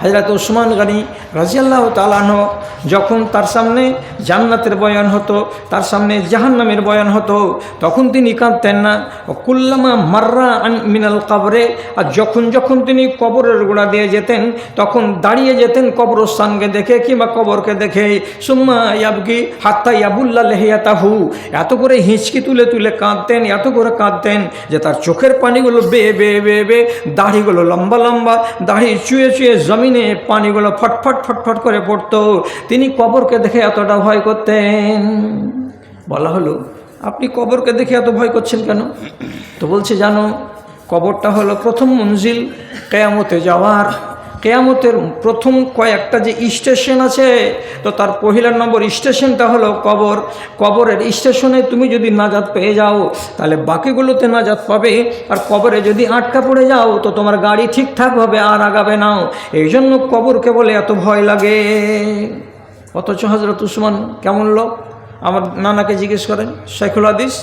হাজরত ওসমান গানি রাজিয়াল্লাহ তালানো যখন তার সামনে জান্নাতের বয়ান হতো, তার সামনে জাহান্নামের বয়ান হতো, তখন তিনি কাঁদতেন না। কুল্লামা মার্রা মিনাল কবরে, আর যখন যখন তিনি কবরের গোড়া দিয়ে যেতেন, তখন দাঁড়িয়ে যেতেন কবরস্থানকে দেখে কিংবা কবরকে দেখে। সুম্মা ইয়াবকি হাত্তা ইয়াবুল্লা লেহিয়াতাহু। এত করে হিঁচকি তুলে তুলে কাঁদতেন, এত করে কাঁদতেন যে তার চোখের পানিগুলো বে বে বে বে, দাড়িগুলো লম্বা লম্বা, দাড়ি চুয়ে চুয়ে জমিনে পানিগুলো ফটফট ফটফট করে পড়তো। তিনি কবরকে দেখে এতটা ভয় করতেন। বলা হলো, আপনি কবরকে দেখে এত ভয় করছেন কেন? তো বলছে, জানো, কবরটা হলো প্রথম মঞ্জিল কেয়ামতে যাওয়ার। কেয়ামতের প্রথম কয়েকটা যে স্টেশন আছে, তো তার পহিলার নম্বর স্টেশনটা হলো কবর। কবরের স্টেশনে তুমি যদি নাজাত পেয়ে যাও, তাহলে বাকিগুলোতে নাজাত পাবে। আর কবরে যদি আটকা পড়ে যাও, তো তোমার গাড়ি ঠিকঠাকভাবে আর আগাবে নাও এই জন্য কবরকে বলে এত ভয় লাগে। অথচ হজরত উসমান কেমন লোক? আমার নানাকে জিজ্ঞেস করেন শেখুল হাদিস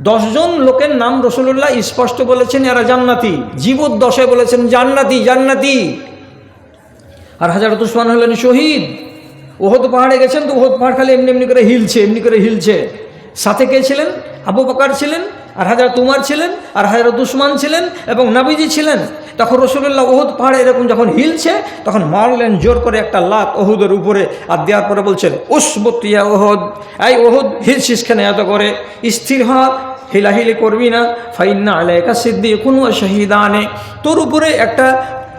দশজন লোকের নাম রসুল্লাহ স্পষ্ট বলেছেন, এরা জান্নাতি। জীবদ্দশে বলেছেন, জান্নাতি জান্নাতি। আর হাজারত উসমান হলেন শহীদ। ওহদ পাহাড়ে গেছেন, তো ওহদ পাহাড় খালি এমনি এমনি করে হিলছে, এমনি করে হিলছে। সাথে কে ছিলেন? আবু বকার ছিলেন আর হাজার তুমার ছিলেন, আর হাজার দুসমান ছিলেন এবং নাবিজি ছিলেন। তখন রসুল্লাহ ওহুদ পাহাড়ে এরকম যখন হিলছে, তখন মারলেন জোর করে একটা লাত ওহুদের উপরে আর দেওয়ার পরে বলছেন উসবতিয়া ওহদ এই ওহুদ হিলছিস কেন এত করে? স্থির হ, হিলাহিলি করবি না। ফাইন্না আলাইকা সিদ্দি কোনো শহীদানে। তোর উপরে একটা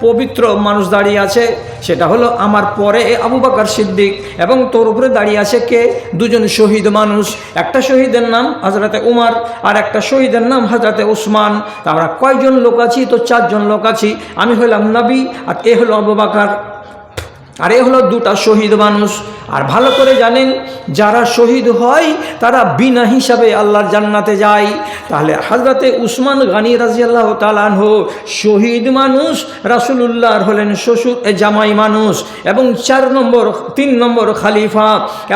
পবিত্র মানুষ দাঁড়িয়ে আছে, সেটা হলো আমার পরে আবু বাকার সিদ্দিক এবং তোর উপরে দাঁড়িয়ে আছে কে? দুজন শহীদ মানুষ। একটা শহীদের নাম হাজরাতে উমার, আর একটা শহীদের নাম হাজরাতে উসমান। আমরা কয়জন লোক আছি? তো চারজন লোক আছি। আমি হলাম নবী, আর এ হলো আবু বাকার। আর এ হলো দুটা শহীদ মানুষ। আর ভালো করে জানেন, যারা শহীদ হয়, তারা বিনা হিসাবে আল্লাহর জান্নাতে যায়। তাহলে হাজরাতে উসমান গানি রাজিয়াল্লাহ তালানহ শহীদ মানুষ, রাসুলুল্লাহর হলেন শ্বশুর এ জামাই মানুষ এবং চার নম্বর, তিন নম্বর খালিফা।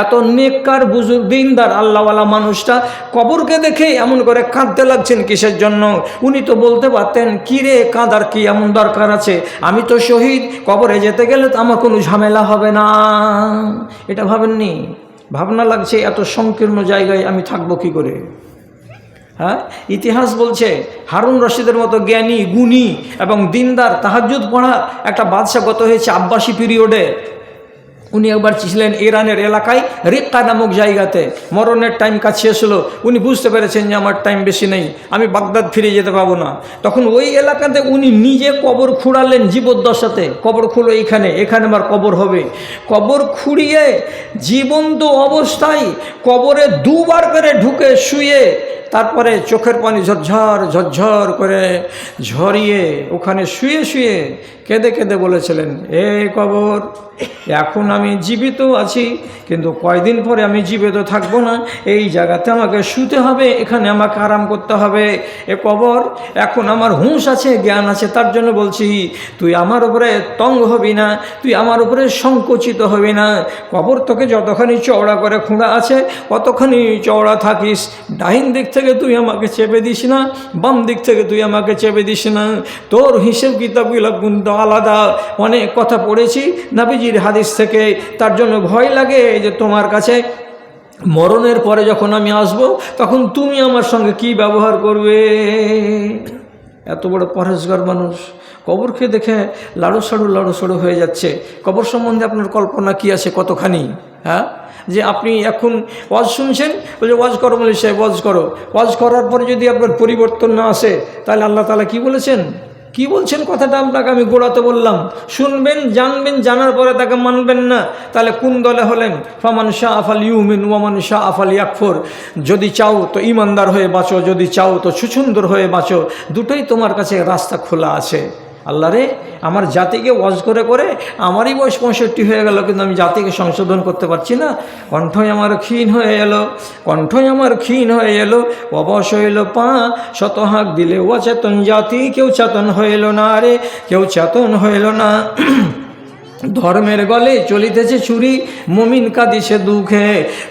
এত নেককার বুজুর দিনদার আল্লাহওয়ালা মানুষটা কবরকে দেখে এমন করে কাঁদতে লাগছেন কিসের জন্য? উনি তো বলতে পারতেন, কিরে, কাঁদার কি এমন দরকার আছে? আমি তো শহীদ, কবরে যেতে গেলে তো আমার কোনো ঝামেলা হবে না। এটা ভাবেননি? ভাবনা লাগছে এত সংকীর্ণ জায়গায় আমি থাকব কি করে? হ্যাঁ? ইতিহাস বলছে, হারুন রশিদের মতো জ্ঞানী, গুণী এবং দিনদার তাহাজুদ পড়া একটা বাদশা গত হয়েছে আব্বাসী পিরিয়ডে উনি একবার ছিলেন ইরানের এলাকায়, রিক্কা নামক জায়গাতে। মরণের টাইম কাছে এসলো উনি বুঝতে পেরেছেন যে আমার টাইম বেশি নেই, আমি বাগদাদ ফিরে যেতে পাবো না। তখন ওই এলাকাতে উনি নিজে কবর খুঁড়ালেন জীবদ্দশাতে। কবর খুলো এখানে এখানে আমার কবর হবে। কবর খুঁড়িয়ে জীবন্ত অবস্থায় কবরে দুবার করে ঢুকে শুয়ে তারপরে চোখের পানি ঝরঝর ঝরঝর করে ঝরিয়ে ওখানে শুয়ে শুয়ে কেঁদে কেঁদে বলেছিলেন, এ কবর, এখন আমি জীবিত আছি, কিন্তু কয়দিন পরে আমি জীবিত থাকব না, এই জায়গাতে আমাকে শুতে হবে, এখানে আমাকে আরাম করতে হবে। এ কবর, এখন আমার হুঁশ আছে, জ্ঞান আছে, তার জন্য বলছি, তুই আমার উপরে তঙ্গ হবি না, তুই আমার উপরে সংকুচিত হবি না। কবর তোকে যতখানি চওড়া করে খুঁড়া আছে কতখানি চওড়া থাকিস। ডাইন দিক থেকে তুই আমাকে চেপে দিস না, বাম দিক থেকে তুই আমাকে চেপে দিস না। তোর হিসেব কিতাবগুলো কিন্তু আলাদা। অনেক কথা পড়েছি, নাবিজির হাদিস থেকে। তার জন্য ভয় লাগে যে তোমার কাছে মরণের পরে যখন আমি আসব, তখন তুমি আমার সঙ্গে কি ব্যবহার করবে? এত বড় পরেশগর মানুষ। কবরকে দেখে লাড়ু সাড়ু লাড়ু সাড়ু হয়ে যাচ্ছে। কবর সম্বন্ধে আপনার কল্পনা কি আছে কতখানি? হ্যাঁ? যে আপনি এখন ওয়াজ শুনছেন বলছে ওয়াজ করো, বলে সে ওয়াজ করো। ওয়াজ করার পরে যদি আপনার পরিবর্তন না আসে, তাহলে আল্লাহ তালা কি বলেছেন? কি বলছেন কথাটা আপনাকে আমি গোড়াতে বললাম। শুনবেন, জানবেন, জানার পরে তাকে মানবেন না। তাহলে কোন দলে হলেন? ফামান শাহ আফাল ইউমিন ওয়ামান শাহ আফাল ইয়াকফর যদি চাও তো ইমানদার হয়ে বাঁচো, যদি চাও তো সুসুন্দর হয়ে বাঁচো। দুটোই তোমার কাছে রাস্তা খোলা আছে। আল্লাহ রে, আমার জাতিকে ওয়াজ করে করে আমারই বয়স পঁয়ষট্টি হয়ে গেল, কিন্তু আমি জাতিকে সংশোধন করতে পারছি না। কণ্ঠই আমার ক্ষীণ হয়ে এলো, কণ্ঠই আমার ক্ষীণ হয়ে এলো, অবশ হইল পা শত হাঁক দিলে অচেতন জাতি, কেউ চেতন হইল না রে, কেউ চেতন হইল না। ধর্মের গলে চলিতেছে চুরি মমিন কাঁদিছে দুঃখে।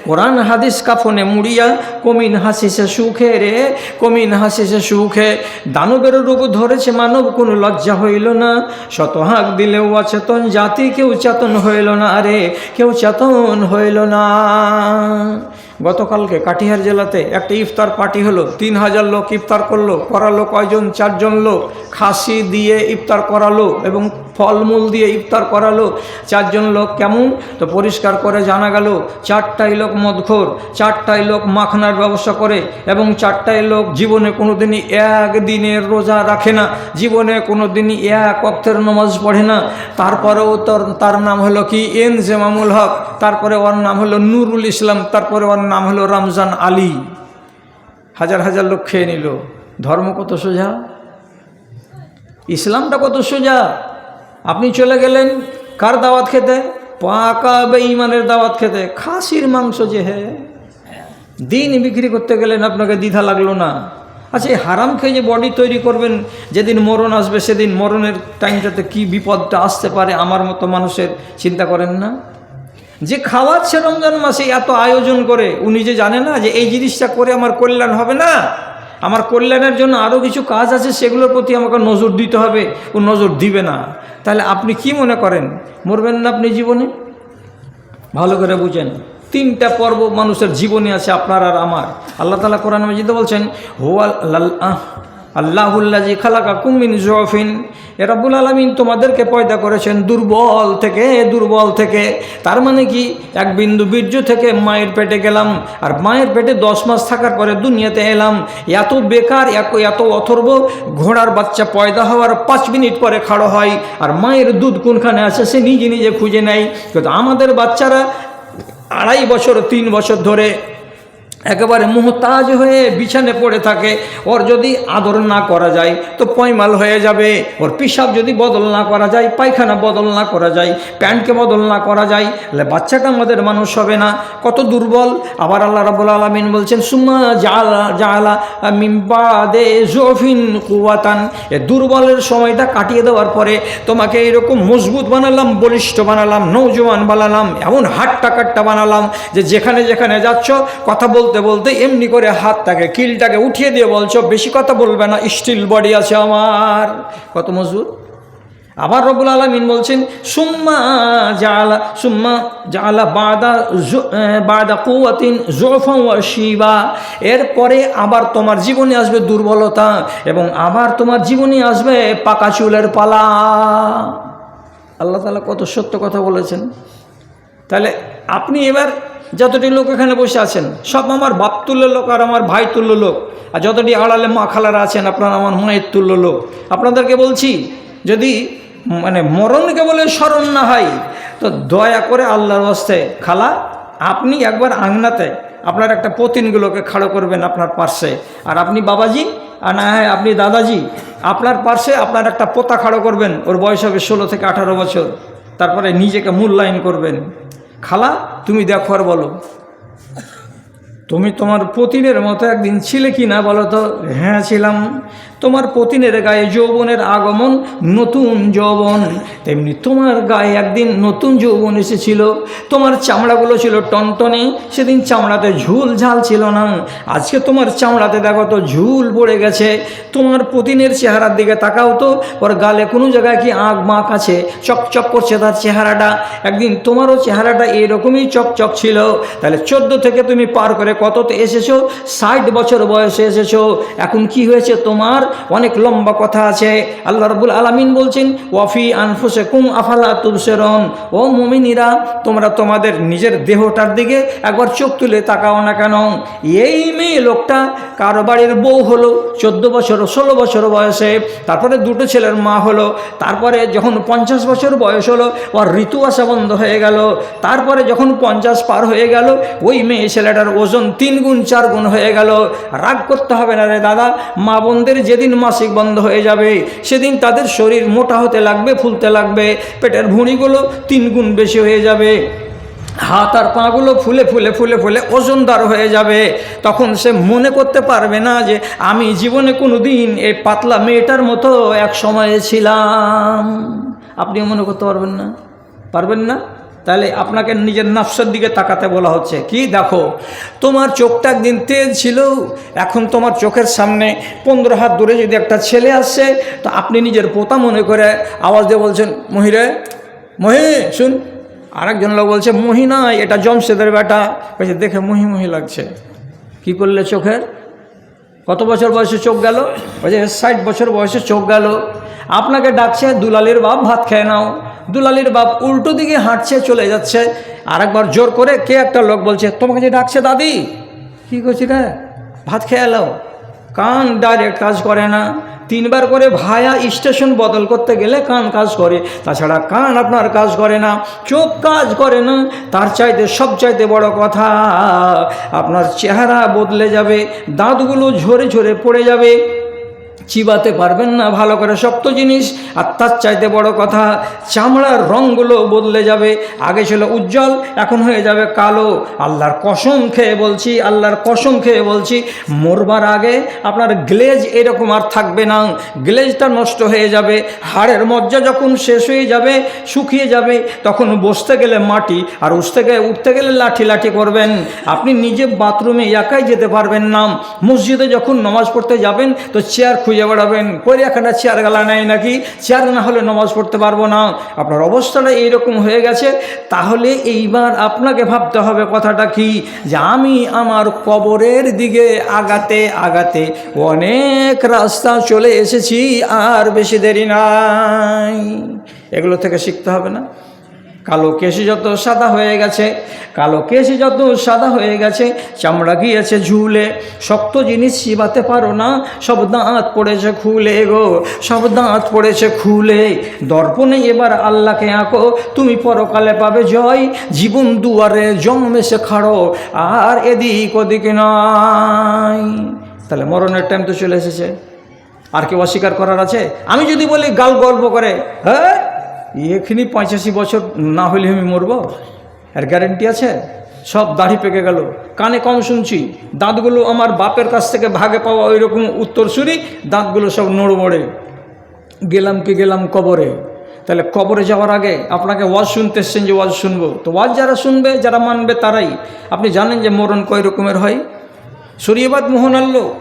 কোরআন হাদিস কাফনে মুড়িয়া, কমিন হাসিছে সুখে রে, কমিন হাসিছে সুখে। দানবের রূপ ধরেছে মানব, কোনো লজ্জা হইল না। শত হাঁক দিলেও অচেতন জাতি, কেউ চেতন হইল না রে, কেউ চেতন হইল না। গতকালকে কাটিহার জেলাতে একটা ইফতার পার্টি হলো, তিন হাজার লোক ইফতার করল, করালো কয়জন, চারজন লোক, খাসি দিয়ে ইফতার করালো এবং ফলমূল দিয়ে ইফতার করালো। চারজন লোক কেমন? তো পরিষ্কার করে জানা গেল, চারটাই লোক মদখোর, চারটাই লোক মাখনার ব্যবস্থা করে এবং চারটাই লোক জীবনে কোনো দিনই একদিনের রোজা রাখে না। জীবনে কোনো দিনই এক অক্তের নমাজ পড়ে না। তারপরেও তোর, তার নাম হলো কি? এন জেমামুল হক, তারপরে ওর নাম হলো নুরুল ইসলাম, তারপরে ওর নাম হলো রমজান আলী। হাজার হাজার লোক খেয়ে নিল। ধর্ম কত সোজা? ইসলামটা কত সোজা? আপনি চলে গেলেন কার দাওয়াত খেতে? পাকা বেঈমানের দাওয়াত খেতে। খাসির মাংস যে হে। দিন বিক্রি করতে গেলেন, আপনাকে দ্বিধা লাগল না? আচ্ছা এই হারাম খেয়ে যে বডি তৈরি করবেন, যেদিন মরণ আসবে, সেদিন মরণের টাইমটাতে কি বিপদটা আসতে পারে, আমার মতো মানুষের চিন্তা করেন না? যে খাওয়াচ্ছে রমজান মাসে এত আয়োজন করে, উনি যে জানে না যে এই জিনিসটা করে আমার কল্যাণ হবে না? আমার কল্যাণের জন্য আরও কিছু কাজ আছে, সেগুলোর প্রতি আমাকে নজর দিতে হবে, ও নজর দিবে না। তাহলে আপনি কি মনে করেন? মরবেন না আপনি জীবনে? ভালো করে বুঝেন। তিনটা পর্ব মানুষের জীবনে আছে, আপনার আর আমার। আল্লাহ তালা কোরআন মজিদ বলছেন হো আল্লাহুল্লাজি খালাকা কুমিন জফিন। এ রব্বুল আলমিন তোমাদেরকে পয়দা করেছেন দুর্বল থেকে দুর্বল থেকে। তার মানে কি? এক বিন্দু বীর্য থেকে মায়ের পেটে গেলাম, আর মায়ের পেটে দশ মাস থাকার পরে দুনিয়াতে এলাম। এত বেকার এত অথর্ব, ঘোড়ার বাচ্চা পয়দা হওয়ার পাঁচ মিনিট পরে খাড়ো হয়, আর মায়ের দুধ কোনখানে আছে সে নিজে নিজে খুঁজে নেয়। কিন্তু আমাদের বাচ্চারা আড়াই বছর, তিন বছর ধরে একেবারে মুহতাজ হয়ে বিছানে পড়ে থাকে। ওর যদি আদর না করা যায়, তো পয়মাল হয়ে যাবে। ওর পিসাব যদি বদল না করা যায়, পায়খানা বদল না করা যায়, প্যান্টকে বদল না করা যায়, তাহলে বাচ্চাটা আমাদের মানুষ হবে না। কত দুর্বল। আবার আল্লাহ রাবুল আলমিন বলছেন, সুম্মা জালা জালা মিম্বাদে জফিন কুয়াতান এ দুর্বলের সময়টা কাটিয়ে দেওয়ার পরে তোমাকে এরকম মজবুত বানালাম, বলিষ্ঠ বানালাম নৌজওয়ান বানালাম, এমন হাট্টা কাট্টা বানালাম যে যেখানে যেখানে যাচ্ছ, কথা বলতে বলতে বলতে এমনি করে হাতটাকে, কিলটাকে উঠিয়ে দিয়ে বলছো, বেশি কথা বলবে না স্টিল বডি আছে আমার। কত মজবুত আবার রবুল আলমিন বলছেন, সুম্মা জালা সুম্মা জালা বাদা বাদা কুয়াতিন জোফা শিবা। এরপরে আবার তোমার জীবনে আসবে দুর্বলতা এবং আবার তোমার জীবনে আসবে পাকা চুলের পালা। আল্লাহ তালা কত সত্য কথা বলেছেন। তাহলে আপনি এবার যতটি লোক এখানে বসে আছেন, সব আমার বাপ তুল্য লোক আর আমার ভাই তুল্য লোক। আর যতটি আড়ালে মা খালারা আছেন, আপনার আমার মায়ের তুল্য লোক। আপনাদেরকে বলছি, যদি মানে মরণকে বলে স্মরণ না হয়, তো দয়া করে আল্লাহর হস্তে, খালা, আপনি একবার আংনাতে আপনার একটা পতিনগুলোকে খাড়ো করবেন আপনার পার্শ্বে। আর আপনি বাবাজি, আর না হ্যাঁ আপনি দাদাজি, আপনার পার্শ্বে আপনার একটা পোতা খাড়ো করবেন, ওর বয়স হবে ষোলো থেকে আঠারো বছর। তারপরে নিজেকে মূল্যায়ন করবেন। খালা তুমি দেখো আর বলো। তুমি তোমার পতিনের মতো একদিন ছিলে কি না বলো তো? হ্যাঁ ছিলাম। তোমার পতিনের গায়ে যৌবনের আগমন, নতুন যৌবন। তেমনি তোমার গায়ে একদিন নতুন যৌবন এসেছিল। তোমার চামড়াগুলো ছিল টনটনে। সেদিন চামড়াতে ঝুল ঝাল ছিল না। আজকে তোমার চামড়াতে দেখো তো ঝুল পড়ে গেছে। তোমার পতিনের চেহারার দিকে তাকাও তো। ওর গালে কোনো জায়গায় কি আঁক মাখ আছে? চকচক করছে তার চেহারাটা। একদিন তোমারও চেহারাটা এরকমই চকচক ছিল। তাহলে চোদ্দ থেকে তুমি পার করে কততে এসেছ? ষাট বছর বয়সে এসেছ। এখন কি হয়েছে তোমার? অনেক লম্বা কথা আছে। আল্লাহ রবুল আলমিন বলছেন, ওয়াফি আনফুসে কুম আফালা তুবসেরন? ও মুমিনীরা, তোমরা তোমাদের নিজের দেহটার দিকে একবার চোখ তুলে তাকাও না কেন? এই মেয়ে লোকটা কারও বাড়ির বউ হলো, চোদ্দ বছর, ষোলো বছর বয়সে। তারপরে দুটো ছেলের মা হলো। তারপরে যখন পঞ্চাশ বছর বয়স হলো, ওর ঋতু আসা বন্ধ হয়ে গেল। তারপরে যখন পঞ্চাশ পার হয়ে গেল, ওই মেয়ে ছেলেটার ওজন তিন গুণ, চার গুণ হয়ে গেল। রাগ করতে হবে না রে দাদা। মা বোনদের যেদিন মাসিক বন্ধ হয়ে যাবে, সেদিন তাদের শরীর মোটা হতে লাগবে, ফুলতে লাগবে। পেটের ভুঁড়িগুলো তিন গুণ বেশি হয়ে যাবে। হাত আর পাগুলো ফুলে ফুলে ফুলে ফুলে ওজনদার হয়ে যাবে। তখন সে মনে করতে পারবে না যে, আমি জীবনে কোনো দিন এই পাতলা মেয়েটার মতো এক সময়ে ছিলাম। আপনিও মনে করতে পারবেন না? পারবেন না? তাহলে আপনাকে নিজের নফসের দিকে তাকাতে বলা হচ্ছে। কি? দেখো, তোমার চোখটা একদিন তেজ ছিল, এখন তোমার চোখের সামনে পনেরো হাত দূরে যদি একটা ছেলে আসছে তো আপনি নিজের পোতা মনে করে আওয়াজ দিয়ে বলছেন, মহিরে, মহি, শুন। আরেকজন লোক বলছে, মহি না এটা জমশেদের বেটা। বলছে, দেখে মহি মহি লাগছে। কি করলে চোখের? কত বছর বয়সে চোখ গেল? বলছে, ষাট বছর বয়সে চোখ গেল। আপনাকে ডাকছে, দুলালির বাপ ভাত খেয়ে নাও। দুলালির বাপ উল্টো দিকে হাঁটছে, চলে যাচ্ছে। আরেকবার জোর করে কে একটা লোক বলছে, তোমাকে যে ডাকছে দাদি? কি করছি রে? ভাত খেয়ে এলো কান ডাইরেক্ট কাজ করে না। তিনবার করে ভায়া স্টেশন বদল করতে গেলে কান কাজ করে। তাছাড়া কান আপনার কাজ করে না, চোখ কাজ করে না। তার চাইতে সব চাইতে বড় কথা, আপনার চেহারা বদলে যাবে, দাঁতগুলো ঝরে ঝরে পড়ে যাবে। চিবাতে পারবেন না, ভালো করে শক্ত জিনিস। আর তার চাইতে বড় কথা, চামড়ার রঙগুলো বদলে যাবে। আগে ছিল উজ্জ্বল, এখন হয়ে যাবে কালো। আল্লাহর কসম খেয়ে বলছি, আল্লাহর কসম খেয়ে বলছি, মরবার আগে আপনার গ্লেজ এরকম আর থাকবে না। গ্লেজটা নষ্ট হয়ে যাবে, হাড়ের মজ্জা যখন শেষ হয়ে যাবে, শুকিয়ে যাবে, তখন বসতে গেলে মাটি আর উঠতে গেলে উঠতে গেলে লাঠি লাঠি করবেন। আপনি নিজে বাথরুমে একাই যেতে পারবেন না। মসজিদে যখন নামাজ পড়তে যাবেন, তো চেয়ার খুঁজে বেড়াবেন করে একটা চেয়ার গালা নেয় নাকি? চেয়ার না হলে নামাজ পড়তে পারব না। আপনার অবস্থাটা এইরকম হয়ে গেছে, তাহলে এইবার আপনাকে ভাবতে হবে কথাটা কি? যে আমি আমার কবরের দিকে আগাতে আগাতে অনেক রাস্তা চলে এসেছি, আর বেশি দেরি নাই। এগুলো থেকে শিখতে হবে না। কালো কেশি যত সাদা হয়ে গেছে, কালো কেশি যত সাদা হয়ে গেছে, চামড়া গিয়েছে ঝুলে, শক্ত জিনিস চিবাতে পারো না, সব দাঁত পড়েছে খুলে গো, সব দাঁত পড়েছে খুলে। দর্পণে এবার আল্লাহকে আঁকো, তুমি পরকালে পাবে জয়, জীবন দুয়ারে জন্মেছে খাড়ো, আর এদিক ওদিক নয় তাহলে মরণের টাইম তো চলে এসেছে। আর কেউ অস্বীকার করার আছে? আমি যদি বলি গাল গল্প করে হ্যাঁ? এখানে পঁচাশি বছর না হলে আমি মরবো? আর গ্যারেন্টি আছে? সব দাড়ি পেকে গেল। কানে কম শুনছি, দাঁতগুলো আমার বাপের কাছ থেকে ভাগে পাওয়া ওই রকম উত্তরসূরি দাঁতগুলো সব নড়বড়ে। গেলাম কি গেলাম কবরে। তাহলে কবরে যাওয়ার আগে আপনাকে ওয়াজ শুনতে এসছেন যে ওয়াজ শুনব। তো ওয়াজ যারা শুনবে, যারা মানবে তারাই। আপনি জানেন যে মরণ কয় রকমের হয়? শরীয়বাদ মোহন আল্লো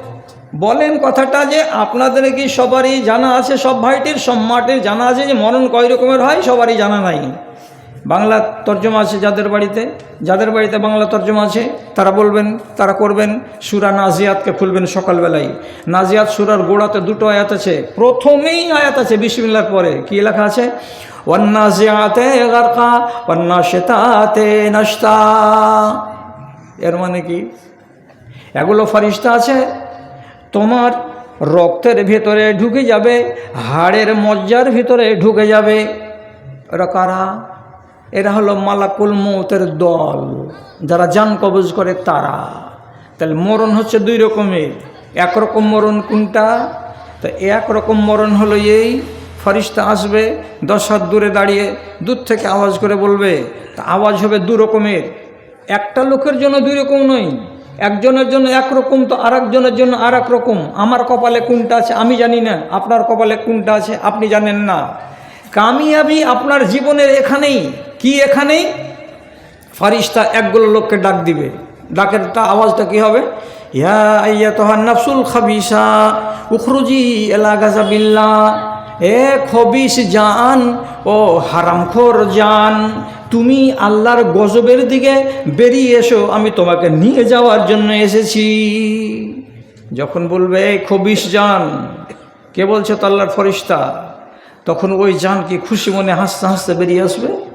বলেন কথাটা যে আপনাদের কি সবারই জানা আছে? সব ভাইটির, সব মাটির জানা আছে যে মরণ কয় রকমের হয়? সবারই জানা নাই। বাংলা তর্জমা আছে যাদের বাড়িতে যাদের বাড়িতে বাংলা তর্জমা আছে, তারা বলবেন, তারা করবেন, সুরা নাজিয়াতকে খুলবেন সকালবেলায় নাজিয়াত সুরার গোড়াতে দুটো আয়াত আছে, প্রথমেই আয়াত আছে বিসমিল্লার পরে। কি লেখা আছে? ওয়ান্নাজিয়াতে গারকা, ওয়ান্নাশিতাতে নাশতা। এর মানে কি? এগুলো ফারিস্তা আছে তোমার রক্তের ভেতরে ঢুকে যাবে, হাড়ের মজ্জার ভিতরে ঢুকে যাবে। এরা কারা? এরা হলো মালাকুল মৌতের দল। যারা যান কবজ করে তারা। তাহলে মরণ হচ্ছে দুই রকমের। একরকম মরণ কোনটা? তো এক রকম মরণ হলো এই, ফরিস্তা আসবে, দশ হাত দূরে দাঁড়িয়ে দূর থেকে আওয়াজ করে বলবে, তা আওয়াজ হবে দু রকমের। একটা লোকের জন্য দুই রকম নয়। একজনের জন্য একরকম তো আর একজনের জন্য আর রকম। আমার কপালে কোনটা আছে আমি জানি না, আপনার কপালে কোনটা আছে আপনি জানেন না। কামিয়াবি আপনার জীবনের এখানেই, কি এখানেই ফারিস্তা একগুলো লোককে ডাক দিবে। ডাকের তা আওয়াজটা কি হবে? ইয়া আইয়া তোহার নাফসুল খাবিসা উখরুজি এলা গাজাবিল্লা এ খবিস জান, ও হারামখোর জান, তুমি আল্লাহর গজবের দিকে বেরিয়ে এসো, আমি তোমাকে নিয়ে যাওয়ার জন্য এসেছি। যখন বলবে, এই খবিস জান কে বলছে তো আল্লাহর ফরিস্তা? তখন ওই জান কি খুশি মনে হাসতে হাসতে বেরিয়ে আসবে।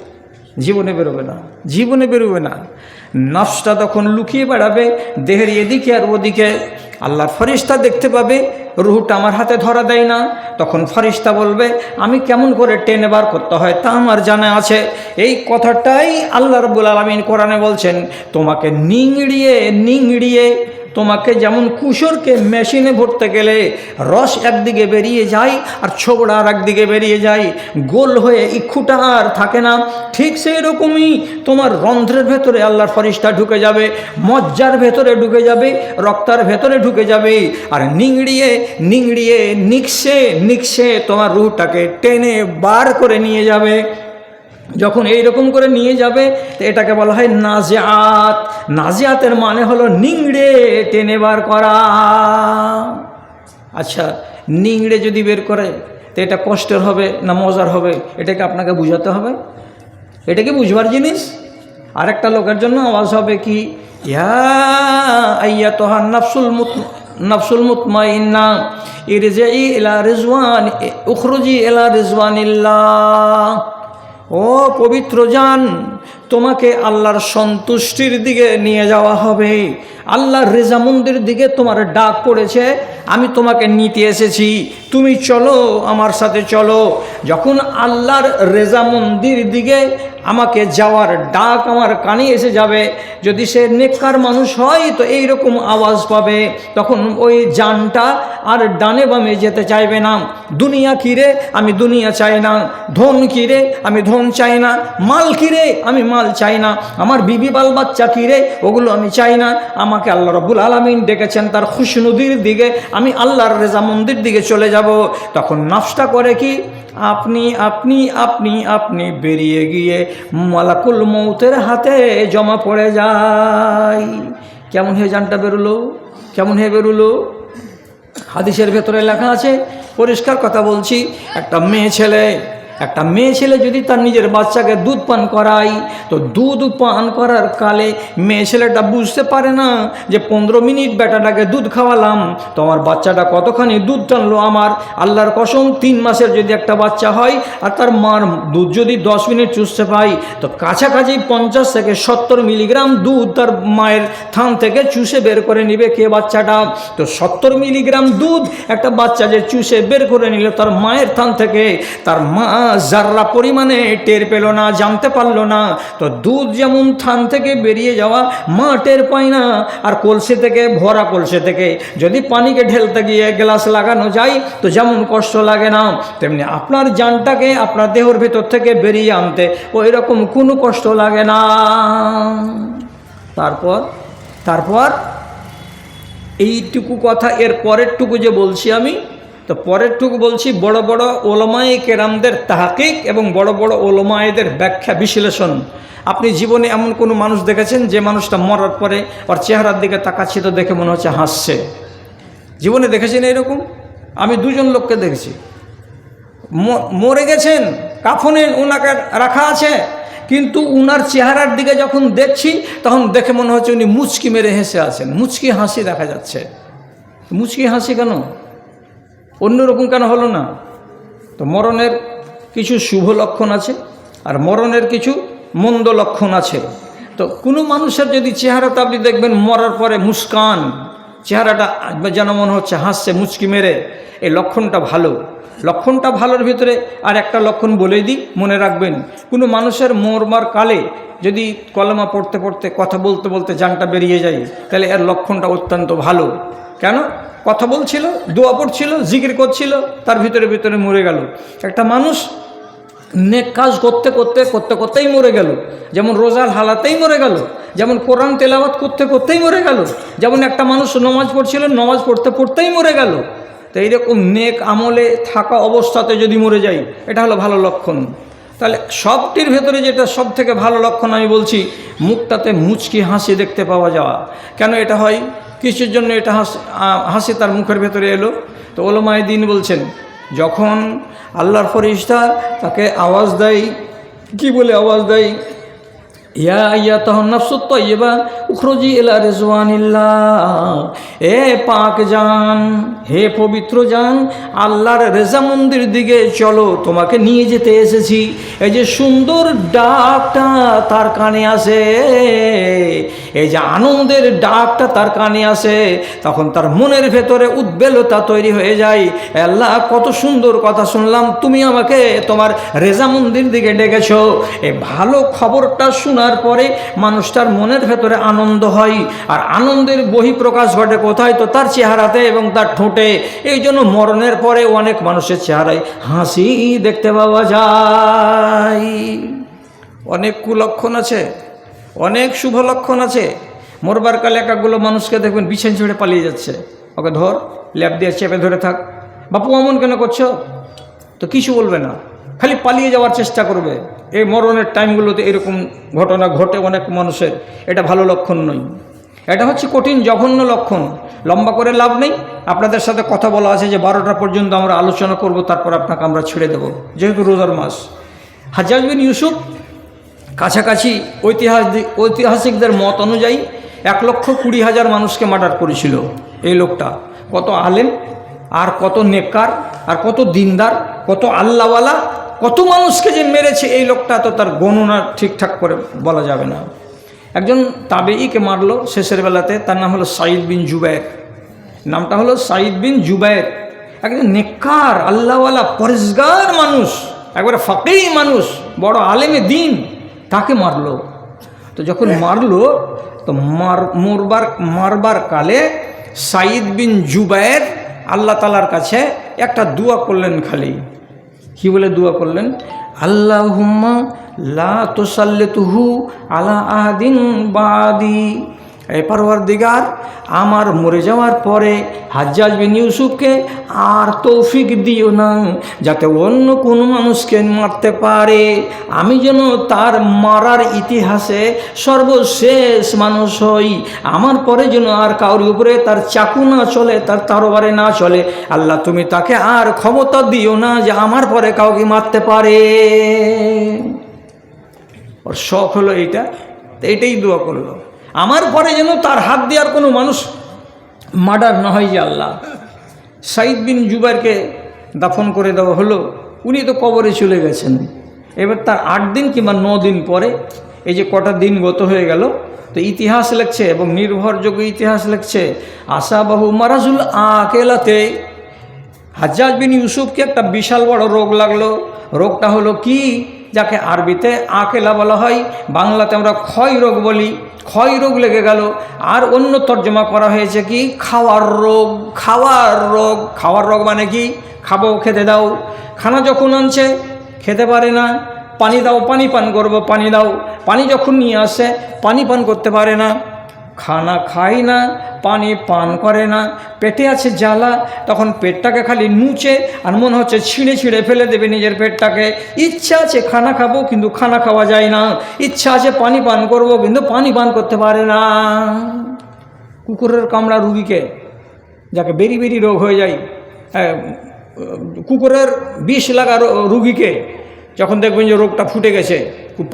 জীবনে বেরোবে না, জীবনে বেরোবে না। নফসটা তখন লুকিয়ে বেড়াবে, দেহের এদিকে আর ওদিকে। আল্লাহর ফরিস্তা দেখতে পাবে, রুহটা আমার হাতে ধরা দেয় না। তখন ফরিস্তা বলবে, আমি কেমন করে টেনে বার করতে হয় তা আমার জানা আছে। এই কথাটাই আল্লাহ রবুল আলমিন কোরআনে বলছেন, তোমাকে নিংড়িয়ে নিংড়িয়ে তোমাকে যেমন কুসরকে মেশিনে ভরতে গেলে রস একদিকে বেরিয়ে যায় আর ছোবড়া আর একদিকে বেরিয়ে যায়, গোল হয়ে ইক্ষুটা আর থাকে না। ঠিক সেই রকমই তোমার রন্ধ্রের ভেতরে আল্লাহর ফরিস্তা ঢুকে যাবে, মজ্জার ভেতরে ঢুকে যাবে, রক্তার ভেতরে ঢুকে যাবে আর নিংড়িয়ে নিংড়িয়ে নিকশে নিকশে তোমার রুহটাকে টেনে বার করে নিয়ে যাবে। যখন এই রকম করে নিয়ে যাবে এটাকে বলা হয় নাজিয়াত। নাজিয়াতের মানে হলো নিংড়ে টেনে বার করা। আচ্ছা নিংড়ে যদি বের করে, তো এটা কষ্টের হবে না মজার হবে? এটাকে আপনাকে বুঝাতে হবে। এটা কি বুঝবার জিনিস? আরেকটা লোকের জন্য আওয়াজ হবে কি, ইয়া তোহার নাফসুল মুত, নাফসুল মুতমাইন্না ইরজিই ইলা রিজওয়ান উখরুজি ইলা রিজওয়ানিল্লাহ। ও পবিত্র জান তোমাকে আল্লাহর সন্তুষ্টির দিকে নিয়ে যাওয়া হবে। আল্লাহর রেজামন্দির দিকে তোমার ডাক পড়েছে। আমি তোমাকে নিতে এসেছি। তুমি চলো, আমার সাথে চলো। যখন আল্লাহর রেজামন্দির দিকে আমাকে যাওয়ার ডাক আমার কানে এসে যাবে, যদি সে নেককার মানুষ হয় তো এই রকম আওয়াজ পাবে। তখন ওই যানটা আর ডানে বামে যেতে চাইবে না। দুনিয়া কিরে, আমি দুনিয়া চাই না। ধন কিরে, আমি ধন চাই না। মাল কিরে, আমি মাল চাই না। আমার বিবি বাল বাচ্চা কিরে ওগুলো আমি চাই না। আমাকে আল্লাহ রব্বুল আলমিন ডেকেছেন তার খুশি নদীর দিকে। আমি আল্লাহর রেজা মন্দির দিকে চলে যাব। তখন নফসটা করে কি? আপনি আপনি আপনি আপনি বেরিয়ে গিয়ে মালাকুল মৌতের হাতে জমা পড়ে যায়। কেমন হয়ে জানটা বেরোলো? কেমন হয়ে বেরোলো? হাদিসের ভেতরে লেখা আছে, পরিষ্কার কথা বলছি, একটা মেয়ে ছেলে একটা মেয়ে ছেলে যদি তার নিজের বাচ্চাকে দুধ পান করায়, তো দুধ পান করার কালে মেয়ে ছেলেটা বুঝতে পারে না যে পনেরো মিনিট বেটাটাকে দুধ খাওয়ালাম, তো আমার বাচ্চাটা কতখানি দুধ টানলো আমার। আল্লাহর কসম, তিন মাসের যদি একটা বাচ্চা হয় আর তার মার দুধ যদি দশ মিনিট চুষতে পাই তো কাছাকাছি পঞ্চাশ থেকে সত্তর মিলিগ্রাম দুধ তার মায়ের থান থেকে চুষে বের করে নিবে কে বাচ্চাটা? তো সত্তর মিলিগ্রাম দুধ একটা বাচ্চা যে চুষে বের করে নিল তার মায়ের থান থেকে, তার মা যার্রা পরিমাণে টের পেল না, জানতে পারল না, তো দুধ যেমন থান থেকে বেরিয়ে যাওয়া, মা টের পায় না, আর কলসি থেকে, ভরা কলসি থেকে। যদি পানিকে ঢেলতে গিয়ে গ্লাস লাগানো যায়, তো যেমন কষ্ট লাগে না, তেমনি আপনার জানটাকে আপনার দেহর ভেতর থেকে বেরিয়ে আনতে ওই রকম কোনো কষ্ট লাগে না। তারপর তারপর, এইটুকু কথা এর পরেরটুকু যে বলছি আমি তো পরেরটুকু বলছি, বড় বড় ওলমায়ে কেরামদের তাহাকিক এবং বড় বড় ওলমায়েদের ব্যাখ্যা বিশ্লেষণ। আপনি জীবনে এমন কোনো মানুষ দেখেছেন যে মানুষটা মরার পরে ওর চেহারার দিকে তাকাচ্ছি তো দেখে মনে হচ্ছে হাসছে? জীবনে দেখেছেন এরকম? আমি দুজন লোককে দেখেছি। মরে গেছেন, কাফনে ওনাকে রাখা আছে, কিন্তু উনার চেহারার দিকে যখন দেখছি, তখন দেখে মনে হচ্ছে উনি মুচকি মেরে হেসে আছেন, মুচকি হাসি দেখা যাচ্ছে। মুচকি হাসি কেন? অন্যরকম কেন হলো না? তো মরণের কিছু শুভ লক্ষণ আছে আর মরণের কিছু মন্দ লক্ষণ আছে। তো কোনো মানুষের যদি চেহারাটা আপনি দেখবেন মরার পরে মুস্কান, চেহারাটা যেন মনে হচ্ছে হাসছে, মুচকি মেরে, এই লক্ষণটা ভালো। লক্ষণটা ভালোর ভিতরে আর একটা লক্ষণ বলেই দিই, মনে রাখবেন। কোনো মানুষের মরমার কালে যদি কলমা পড়তে পড়তে কথা বলতে বলতে জানটা বেরিয়ে যায়, তাহলে এর লক্ষণটা অত্যন্ত ভালো। কেন? কথা বলছিল, দোয়া পড়ছিল, জিকির করছিল, তার ভিতরে ভিতরে মরে গেল। একটা মানুষ নেক কাজ করতে করতে করতে করতেই মরে গেল। যেমন রোজার হালাতেই মরে গেল, যেমন কোরআন তেলাওয়াত করতে করতেই মরে গেল, যেমন একটা মানুষ নমাজ পড়ছিল, নমাজ পড়তে পড়তেই মরে গেল। তো এইরকম নেক আমলে থাকা অবস্থাতে যদি মরে যাই, এটা হলো ভালো লক্ষণ। তাহলে সবটির ভেতরে যেটা সব থেকে ভালো লক্ষণ আমি বলছি, মুখটাতে মুচকি হাসি দেখতে পাওয়া যাওয়া। কেন এটা হয়? কিছুর জন্য এটা হাসি হাসি তার মুখের ভেতরে এলো? তো ওলমায় দিন বলছেন, যখন আল্লাহর ফরিস্তা তাকে আওয়াজ দেয়, কি বলে আওয়াজ দেয়? ইয়া ইয়া তখন নফসুত তৈবা উখরজি এলা রেজওয়ানিল্লাহ। এ পাক জান, হে পবিত্র জান, আল্লাহর রেজা মন্দির দিকে চলো, তোমাকে নিয়ে যেতে এসেছি। এই যে সুন্দর ডাকটা তার কানে আসে, এই যে আনন্দের ডাকটা তার কানে আসে, তখন তার মনের ভেতরে উদ্বেলতা তৈরি হয়ে যায়। আল্লাহ, কত সুন্দর কথা শুনলাম, তুমি আমাকে তোমার রেজা মন্দির দিকে ডেকেছো। এই ভালো খবরটা শোনার পরে মানুষটার মনের ভেতরে আনন্দ হয়। আর আনন্দের বহিঃপ্রকাশ ঘটে কোথায়? তো তার চেহারাতে এবং তার ঠোঁটে। এই জন্য মরণের পরে অনেক মানুষের চেহারায় হাসি দেখতে পাওয়া যায়। অনেক কুলক্ষণ আছে, অনেক শুভ লক্ষণ আছে। মরবার কালে একাগুলো মানুষকে দেখবেন বিছান ছেড়ে পালিয়ে যাচ্ছে। ওকে ধর ল্যাব দিয়ে চেপে ধরে থাক। বাপু, অমন কেন করছ? তো কিছু বলবে না। খালি পালিয়ে যাওয়ার চেষ্টা করবে। এই মরণের টাইমগুলোতে এরকম ঘটনা ঘটে অনেক মানুষের। এটা ভালো লক্ষণ নয়। এটা হচ্ছে কঠিন, জঘন্য লক্ষণ। লম্বা করে লাভ নেই। আপনাদের সাথে কথা বলা আছে যে বারোটা পর্যন্ত আমরা আলোচনা করব, তারপর আপনাকে আমরা ছেড়ে দেব, যেহেতু রোজার মাস। হাজাজ বিন ইউসুফ কাছাকাছি ঐতিহাসিক, ঐতিহাসিকদের মত অনুযায়ী এক লক্ষ কুড়ি হাজার মানুষকে মার্ডার করেছিল এই লোকটা। কত আলেম, আর কত নেককার, আর কত দিনদার, কত আল্লাহওয়ালা কত মানুষকে যে মেরেছে এই লোকটা তো তার গণনা ঠিকঠাক করে বলা যাবে না। একজন তাবেইকে মারলো শেষের বেলাতে, তার নাম হলো সাইদ বিন জুবায়ের। নামটা হলো সাইদ বিন জুবায়ের। একজন নেককার, আল্লাহওয়ালা পরিষ্কার মানুষ, একবারে ফাঁকেই মানুষ, বড় আলেমে দিন, তাকে মারলো। তো যখন মারলো, তো মার, মরবার, মারবার কালে সাইদ বিন জুবায়ের আল্লাহ তালার কাছে একটা দোয়া করলেন খালি। কি বলে দোয়া করলেন? আল্লাহ লা তুসাল্লিতুহু আলা আহাদিন বাদি। এ পারওয়ার দিগার আমার মরে যাওয়ার পরে হাজ্জাজ বিন ইউসুফকে আর তৌফিক দিও না, যাতে অন্য কোনো মানুষকে মারতে পারে। আমি যেন তার মারার ইতিহাসে সর্বশেষ মানুষ হই। আমার পরে যেন আর কারোর উপরে তার চাকু না চলে, তার তারবারে না চলে। আল্লাহ, তুমি তাকে আর ক্ষমতা দিও না যে আমার পরে কাউকে মারতে পারে। ওর শখ হলো এইটা। এইটাই দোয়া করল আমার পরে যেন তার হাত দেওয়ার কোনো মানুষ মার্ডার না হয় যে আল্লাহ। সাইদ বিন জুবারকে দাফন করে দেওয়া হলো, উনি তো কবরে চলে গেছেন। এবার তার আট দিন কিংবা ন দিন পরে এই যে কটা দিন গত হয়ে গেল, তো ইতিহাস লেখছে এবং নির্ভরযোগ্য ইতিহাস লেখছে আশাবাহু মারাজুল আকেলাতে। হাজ্জাজ বিন ইউসুফকে একটা বিশাল বড় রোগ লাগল। রোগটা হলো কি? যাকে আরবিতে আকেলা বলা হয়, বাংলাতে আমরা ক্ষয় রোগ বলি। ক্ষয় রোগ লেগে গেল। আর অন্য তর্জমা করা হয়েছে কি? খাওয়ার রোগ খাওয়ার রোগ। খাওয়ার রোগ মানে কি? খাব, খেতে দাও। খানা যখন আনছে, খেতে পারে না। পানি দাও, পানি পান করব, পানি দাও। পানি যখন নিয়ে আসে, পানি পান করতে পারে না। খানা খায় না, পানি পান করে না। পেটে আছে জ্বালা, তখন পেটটাকে খালি নুচে আর মনে হচ্ছে ছিঁড়ে ছিঁড়ে ফেলে দেবে নিজের পেটটাকে। ইচ্ছা আছে খানা খাব, কিন্তু খানা খাওয়া যায় না। ইচ্ছা আছে পানি পান করব, কিন্তু পানি পান করতে পারে না। কুকুরের কামড়া রুগীকে, যাকে বেরি বেরি রোগ হয়ে যায় কুকুরের বিষ লাগা রুগীকে যখন দেখবেন যে রোগটা ফুটে গেছে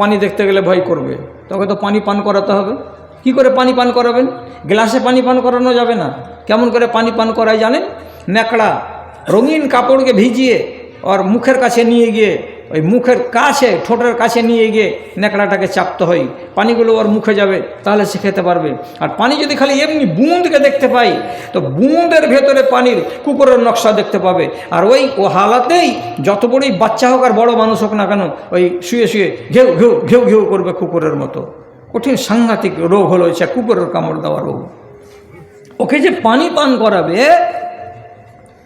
পানি দেখতে গেলে ভয় করবে। তবে তো পানি পান করাতে হবে। কি করে পানি পান করাবেন? গ্লাসে পানি পান করানো যাবে না। কেমন করে পানি পান করায় জানেন? ন্যাকড়া রঙিন কাপড়কে ভিজিয়ে ওর মুখের কাছে নিয়ে গিয়ে, ওই মুখের কাছে, ঠোঁটের কাছে নিয়ে গিয়ে ন্যাকড়াটাকে চাপতে হয়। পানিগুলো ওর মুখে যাবে, তাহলে সে খেতে পারবে। আর পানি যদি খালি এমনি বুঁদকে দেখতে পাই, তো বুঁদের ভেতরে পানির কুকুরের নকশা দেখতে পাবে। আর ওই ও হালাতেই যত বড়ই বাচ্চা হোক আর বড় মানুষ হোক না কেন, ওই শুয়ে শুয়ে ঘেউ ঘেউ ঘেউ ঘেউ করবে কুকুরের মতো। কঠিন সাংঘাতিক রোগ হলো সে কুকুরের কামড় দেওয়া রোগ। ওকে যে পানি পান করাবে,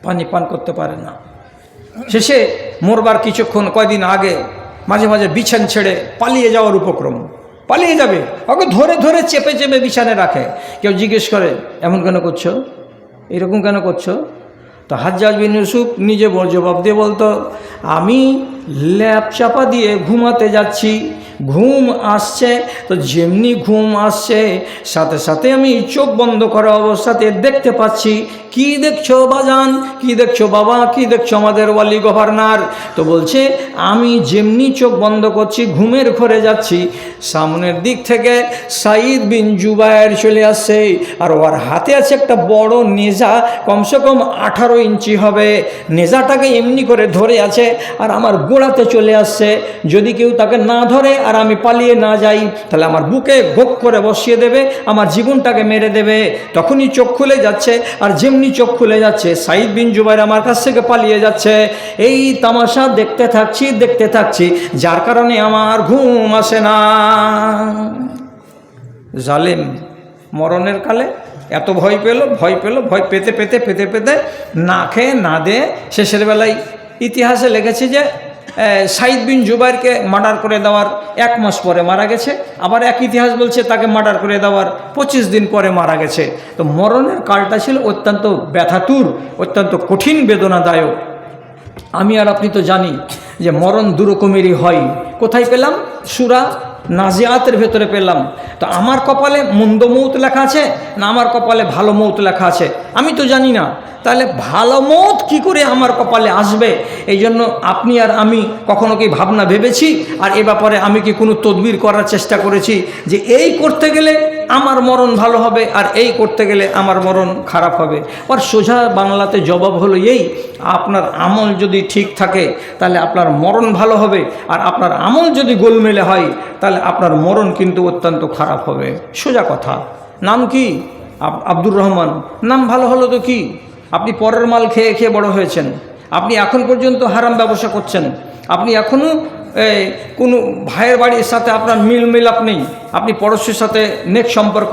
পানি পান করতে পারে না। শেষে মরবার কিছুক্ষণ, কয়দিন আগে মাঝে মাঝে বিছান ছেড়ে পালিয়ে যাওয়ার উপক্রম। পালিয়ে যাবে, ওকে ধরে ধরে চেপে চেপে বিছানে রাখে। কেউ জিজ্ঞেস করে, এমন কেন করছ? এরকম কেন করছ? তো হাজ্জাজ বিন ইউসুফ নিজে জবাব দিয়ে বলতো, আমি ল্যাপ চাপা দিয়ে ঘুমাতে যাচ্ছি। ঘুম আসছে, তো যেমনি ঘুম আসছে, সাথে সাথে আমি চোখ বন্ধ করা অবস্থাতে দেখতে পাচ্ছি, কি দেখছ বাজান? কি দেখছ বাবা? কি দেখছ আমাদের ওয়ালি গভর্নর? তো বলছে, আমি যেমনি চোখ বন্ধ করছি, ঘুমের ঘরে যাচ্ছি। সামনের দিক থেকে সাইদ বিন জুবায়ের চলে আসছে, আর ওর হাতে আছে একটা বড় নেজা, কমসে কম আঠারো ইঞ্চি হবে। নেজাটাকে এমনি করে ধরে আছে, আর আমার গোড়াতে চলে আসছে। যদি কেউ তাকে না ধরে আর আমি পালিয়ে না যাই, তাহলে আমার বুকে ভোগ করে বসিয়ে দেবে, আমার জীবনটাকে মেরে দেবে। তখনই চোখ খুলে যাচ্ছে আর যেমনি চোখ খুলে যাচ্ছে সাইদ বিন জুবাইর আমার কাছ থেকে পালিয়ে যাচ্ছে। এই তামাশা দেখতে থাকছি দেখতে থাকছি, যার কারণে আমার ঘুম আসে না। জালেম মরণের কালে এত ভয় পেল ভয় পেল, ভয় পেতে পেতে পেতে পেতে, না খেয়ে, না দে শেষের বেলায় ইতিহাসে লেগেছে যে সাইদ বিন জুবাইরকে মার্ডার করে দেওয়ার এক মাস পরে মারা গেছে। আবার এক ইতিহাস বলছে তাকে মার্ডার করে দেওয়ার পঁচিশ দিন পরে মারা গেছে। তো মরণের কালটা ছিল অত্যন্ত ব্যথাতুর, অত্যন্ত কঠিন, বেদনাদায়ক। আমি আর আপনি তো জানি যে মরণ দুরকমেরই হয়। কোথায় পেলাম? সুরা নাজিয়াতের ভেতরে পেলাম। তো আমার কপালে মন্দ মৌত লেখা আছে না আমার কপালে ভালো মৌত লেখা আছে? আমি তো জানি না। তাহলে ভালো মত কি করে আমার কপালে আসবে? এই জন্য আপনি আর আমি কখনো কি ভাবনা ভেবেছি? আর এ ব্যাপারে আমি কি কোনো তদবির করার চেষ্টা করেছি যে এই করতে গেলে আমার মরণ ভালো হবে আর এই করতে গেলে আমার মরণ খারাপ হবে। আর সোজা বাংলাতে জবাব হলো এই, আপনার আমল যদি ঠিক থাকে, তাহলে আপনার মরণ ভালো হবে। আর আপনার আমল যদি গোলমেলে হয়, তাহলে আপনার মরণ কিন্তু অত্যন্ত খারাপ হবে। সোজা কথা। নাম কি? আব্দুর রহমান। নাম ভালো হলো তো কি? আপনি পরের মাল খেয়ে খেয়ে বড় হয়েছেন। আপনি এখন পর্যন্ত হারাম ব্যবসা করছেন। আপনি এখনও এই, কোনো ভাইয়ের বাড়ির সাথে আপনার মিল মিলাপ নেই। আপনি পড়োশির সাথে নেক সম্পর্ক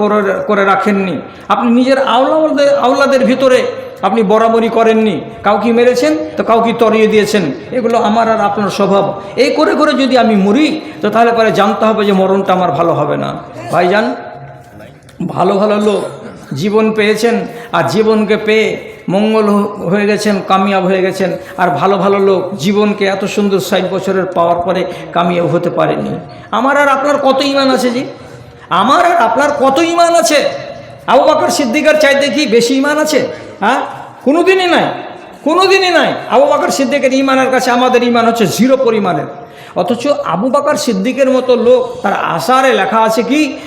করে- রাখেননি। আপনি নিজের আওলাদের আওলাদের ভিতরে আপনি বরাবরি করেননি। কাউকে মেরেছেন তো কাউকে তরিয়ে দিয়েছেন। এগুলো আমার আর আপনার স্বভাব। এই করে করে যদি আমি মরি তো তাহলে পরে জানতে হবে যে মরণটা আমার ভালো হবে না। ভাইজান ভালো ভালো লোক। জীবন পেয়েছেন আর জীবনকে পেয়ে মঙ্গল হয়ে গেছেন, কামিয়াব হয়ে গেছেন। আর ভালো ভালো লোক জীবনকে এত সুন্দর ষাট বছরের পাওয়ার পরে কামিয়াব হতে পারেনি আমার আর আপনার কত ইমান আছে জি? আমার আর আপনার কত ইমান আছে? আবু বাকর সিদ্দিকার চাইতে কি বেশি ইমান আছে? হ্যাঁ? কোনো দিনই নাই। কোনো দিনই নাই। আবু বাকর সিদ্দিকের ইমানের কাছে আমাদের ইমান হচ্ছে জিরো পরিমাণের। অথচ আবু বাকর সিদ্দিকের মতো লোক, তার আসারে লেখা আছে কি?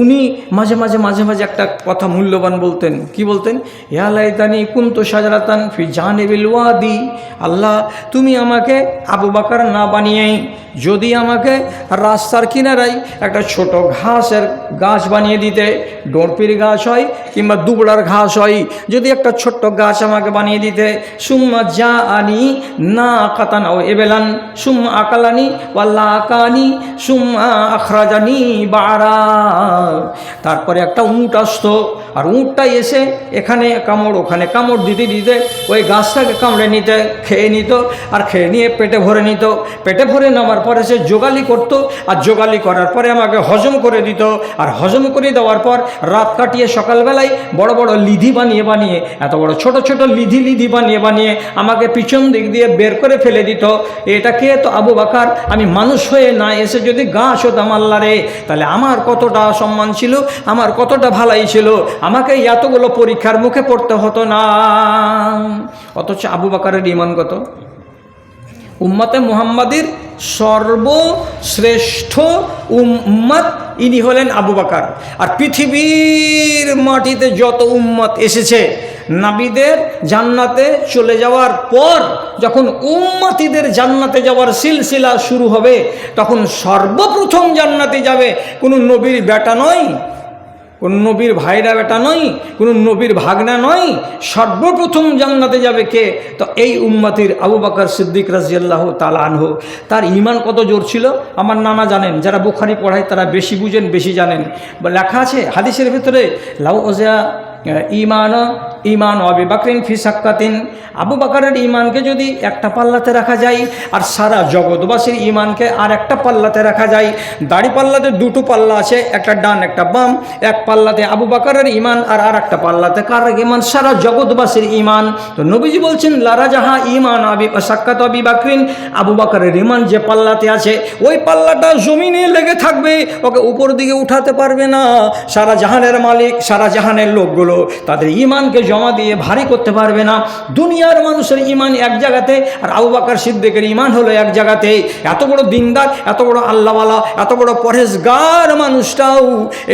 উনি মাঝে মাঝে মাঝে মাঝে একটা কথা মূল্যবান বলতেন। কি বলতেন? ইয়ালাইতানি কুন্ত সাজারাতান ফি জানেবিল ওয়াদি। আল্লাহ, তুমি আমাকে আবু বাকার না বানিয়ে, যদি আমাকে রাস্তার কিনারায় একটা ছোট ঘাসের গাছ বানিয়ে দিতে, ডোরপির গাছ হয় কিংবা দুবড়ার ঘাস হয়, যদি একটা ছোট্ট গাছ আমাকে বানিয়ে দিতে, সুম্মা যা আনি না কাতান ও এবেলান, সুম্মা আকালানি ওয়াল্লা আকানি, সুম্মা আখরাজানি বাড়া তারপরে একটা উঁট আসতো। আর উঁটটা এসে এখানে কামড়, ওখানে কামড় দিতে দিতে ওই গাছটাকে কামড়ে নিতে, খেয়ে নিত আর খেয়ে নিয়ে পেটে ভরে নিত। পেটে ভরে নেওয়ার পরে সে যোগালি করত আর যোগালি করার পরে আমাকে হজম করে দিত। আর হজম করে দেওয়ার পর রাত কাটিয়ে সকালবেলায় বড় বড় লিধি বানিয়ে বানিয়ে, এত বড় ছোট ছোট লিধি লিধি বানিয়ে বানিয়ে আমাকে পিছন দিক দিয়ে বের করে ফেলে দিত। এটাকে তো আবু বাকার। আমি মানুষ হয়ে না এসে যদি গাছ হতাম আল্লাহরে তাহলে আমার কতটা সম্মান ছিল, আমার কতটা ভালাই ছিল, আমাকে এতগুলো পরীক্ষার মুখে পড়তে হতো না। অথচ আবু বাকারের ইমান কত? উম্মতে মুহাম্মাদির সর্বশ্রেষ্ঠ উম্মত ইনি হলেন আবু বাকার। আর পৃথিবীর মাটিতে যত উম্মত এসেছে নাবিদের জান্নাতে চলে যাওয়ার পর যখন উম্মতিদের জান্নাতে যাওয়ার সিলসিলা শুরু হবে, তখন সর্বপ্রথম জান্নাতে যাবে কোনো নবীর বেটা নয়, কোন নবীর ভাইরা বেটা নয়, কোন নবীর ভাগনা নয়। সর্বপ্রথম জান্নাতে যাবে কে? তো এই উম্মাতির আবু বাকর সিদ্দিক রাজিয়াল্লাহ তালানহ তার ইমান কত জোর ছিল? আমার নানা জানেন, যারা বুখারি পড়ায় তারা বেশি বুঝেন, বেশি জানেন। লেখা আছে হাদিসের ভিতরে, লাউ ওজা ইমান ইমান আবি বাকরিন ফি সাক্কাতিন। আবু বাকারের ইমানকে যদি একটা পাল্লাতে রাখা যায়, আর সারা জগৎবাসীর ইমানকে আর একটা পাল্লাতে রাখা যায়, দাড়ি পাল্লাতে দুটো পাল্লা আছে, একটা ডান, একটা বাম, এক পাল্লাতে আবু বাকারের ইমান আর আর একটা পাল্লাতে কার ইমান সারা জগৎবাসীর ইমান তো নবীজি বলছেন, লারা জাহা ইমান আবি সাক্ষাৎ আবি বাকরিন। আবু বাকারের ইমান যে পাল্লাতে আছে, ওই পাল্লাটা জমিনে লেগে থাকবে, ওকে উপর দিকে উঠাতে পারবে না। সারা জাহানের মালিক, সারা জাহানের লোকগুলো তাদের ইমানকে জমা দিয়ে ভারী করতে পারবে না। দুনিয়ার মানুষের ইমান এক জায়গাতে, আর আবু বাকার সিদ্দিকের ইমান হলো এক জায়গাতে। এত বড় দিনদার, এত বড় আল্লাহওয়ালা, এত বড় পরেশগার মানুষটাও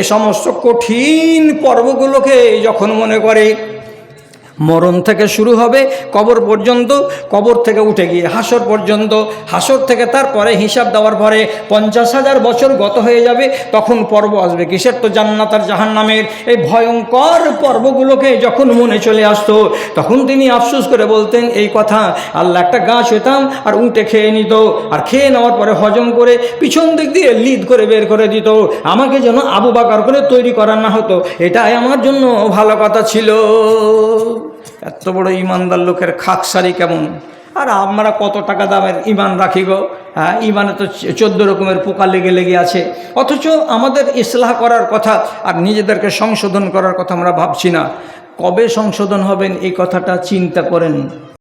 এ সমস্ত কঠিন পর্বগুলোকে যখন মনে করে মরণ থেকে শুরু হবে, কবর পর্যন্ত, কবর থেকে উঠে গিয়ে হাসর পর্যন্ত, হাসর থেকে তারপরে হিসাব দেওয়ার পরে পঞ্চাশ হাজার বছর গত হয়ে যাবে, তখন পর্ব আসবে কিসের? তো জান্নাত আর জাহান নামের এই ভয়ঙ্কর পর্বগুলোকে যখন মনে চলে আসতো, তখন তিনি আফসোস করে বলতেন, এই কথা, আল্লাহ একটা গাছ হতাম আর উঠে খেয়ে নিত, আর খেয়ে নেওয়ার পরে হজম করে পিছন দিক দিয়ে লিদ করে বের করে দিত, আমাকে যেন আবু বাকার করে তৈরি করা না হতো। এটাই আমার জন্য ভালো কথা ছিল। এত বড় ইমানদার লোকের খাকসারি কেমন? আর আমরা কত টাকা দামের ইমান রাখি গো? হ্যাঁ ইমানে তো চোদ্দ রকমের পোকা লেগে লেগে আছে। অথচ আমাদের ইসলাহ করার কথা আর নিজেদেরকে সংশোধন করার কথা আমরা ভাবছি না। কবে সংশোধন হবেন এই কথাটা চিন্তা করেন।